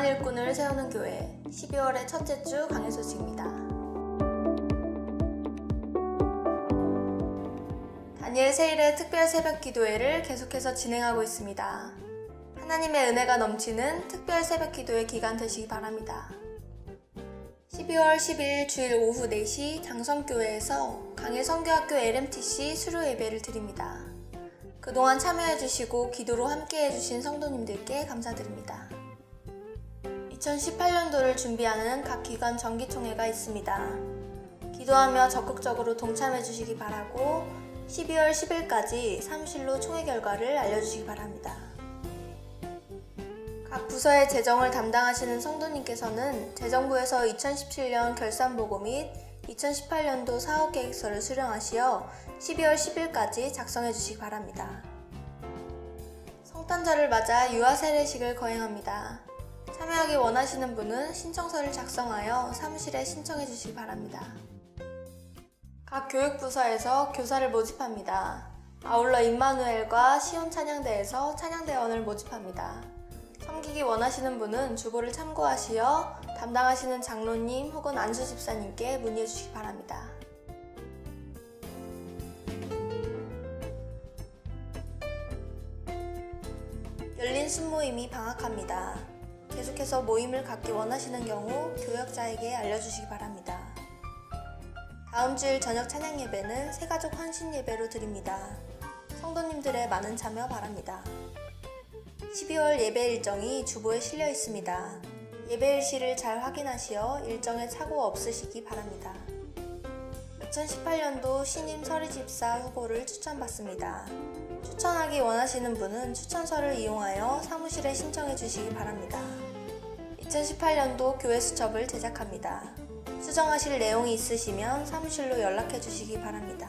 강한 일꾼을 세우는 교회 12월의 첫째 주 강해 소식입니다. 다니엘 세일의 특별 새벽 기도회를 계속해서 진행하고 있습니다. 하나님의 은혜가 넘치는 특별 새벽 기도회 기간 되시기 바랍니다. 12월 10일 주일 오후 4시 장성교회에서 강해 성교학교 LMTC 수료 예배를 드립니다. 그동안 참여해주시고 기도로 함께해주신 성도님들께 감사드립니다. 2018년도를 준비하는 각 기관 정기총회가 있습니다. 기도하며 적극적으로 동참해 주시기 바라고 12월 10일까지 사무실로 총회 결과를 알려주시기 바랍니다. 각 부서의 재정을 담당하시는 성도님께서는 재정부에서 2017년 결산보고 및 2018년도 사업계획서를 수령하시어 12월 10일까지 작성해 주시기 바랍니다. 성탄절을 맞아 유아 세례식을 거행합니다. 참여하기 원하시는 분은 신청서를 작성하여 사무실에 신청해 주시기 바랍니다. 각 교육부서에서 교사를 모집합니다. 아울러 임마누엘과 시온 찬양대에서 찬양대원을 모집합니다. 섬기기 원하시는 분은 주보를 참고하시어 담당하시는 장로님 혹은 안수 집사님께 문의해 주시기 바랍니다. 열린 순모임이 방학합니다. 계속해서 모임을 갖기 원하시는 경우 교역자에게 알려주시기 바랍니다. 다음 주일 저녁 찬양 예배는 새가족 헌신 예배로 드립니다. 성도님들의 많은 참여 바랍니다. 12월 예배 일정이 주보에 실려 있습니다. 예배 일시를 잘 확인하시어 일정에 착오 없으시기 바랍니다. 2018년도 신임 서리집사 후보를 추천받습니다. 추천하기 원하시는 분은 추천서를 이용하여 사무실에 신청해 주시기 바랍니다. 2018년도 교회 수첩을 제작합니다. 수정하실 내용이 있으시면 사무실로 연락해 주시기 바랍니다.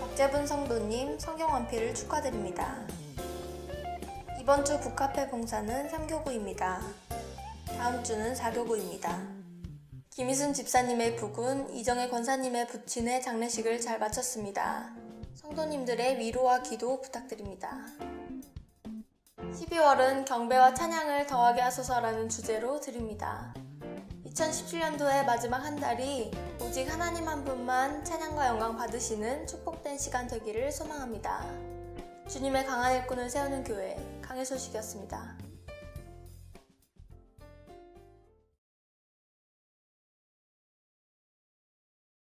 박재분 성도님 성경 완필을 축하드립니다. 이번 주 북카페 봉사는 3교구입니다. 다음 주는 4교구입니다. 김희순 집사님의 부군 이정혜 권사님의 부친의 장례식을 잘 마쳤습니다. 성도님들의 위로와 기도 부탁드립니다. 12월은 경배와 찬양을 더하게 하소서라는 주제로 드립니다. 2017년도의 마지막 한 달이 오직 하나님 한 분만 찬양과 영광 받으시는 축복된 시간 되기를 소망합니다. 주님의 강한 일꾼을 세우는 교회 강의 소식이었습니다.